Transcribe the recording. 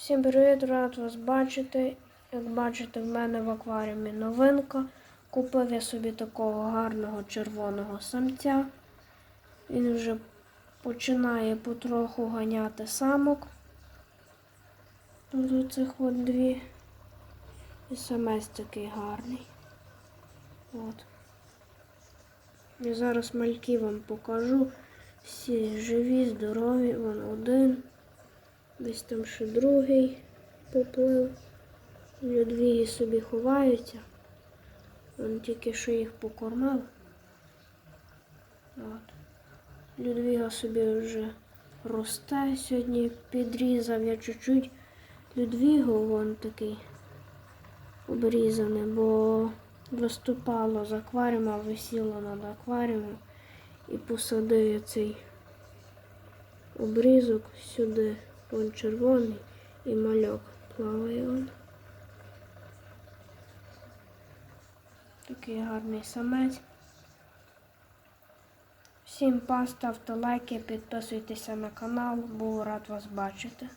Всім привіт, рад вас бачити. Як бачите, в мене в акваріумі новинка. Купив я собі такого гарного червоного самця. Він вже починає потроху ганяти самок. Тут оцих от дві. І самець такий гарний. От. Я зараз мальки вам покажу. Всі живі, здорові, вон один. Десь там ще другий поплив. Людвіги собі ховаються. Він тільки що їх покормив. От. Людвіга собі вже росте. Сьогодні підрізав я чуть-чуть Людвігу, вон такий обрізаний, бо виступало з акваріума, висіло над акваріумом і посадив цей обрізок сюди. Вон червоний і мальок плаває он. Такий гарний самець. Всім па, лайки, підписуйтеся на канал, був рад вас бачити.